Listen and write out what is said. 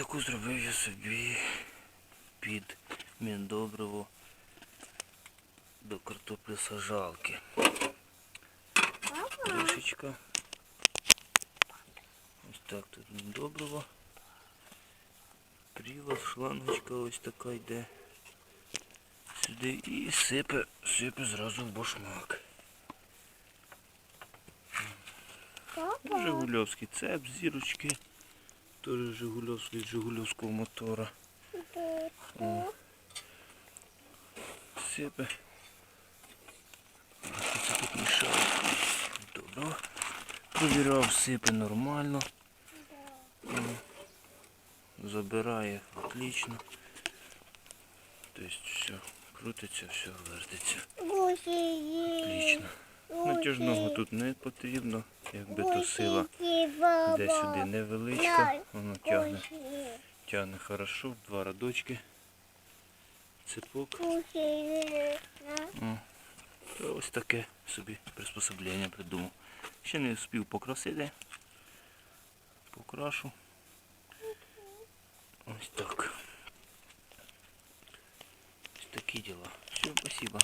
таку зробив я собі під міндобриво до картоплі сажалки. Кришечка. Ось так тут міндобриво. Пріла, шлангочка ось така йде. Сюди і сипе, сипе зразу в башмак. Жигульовський цеп, зірочки. Теж Жигульовський від Жигульовського мотора. О. Сипе. Це тут мішає? Добре. Провіряв, нормально. Забирає отлично. Тобто все крутиться, все вертиться. Натяжного тут не потрібно, якби то сила де-сюди невеличка, воно тягне, тягне хорошо, в два радочки. Цепок. О, то ось таке собі приспособлення придумав. Ще не встиг покрасити. Покрашу. Ось так. Ось такі діла. Все, спасибо.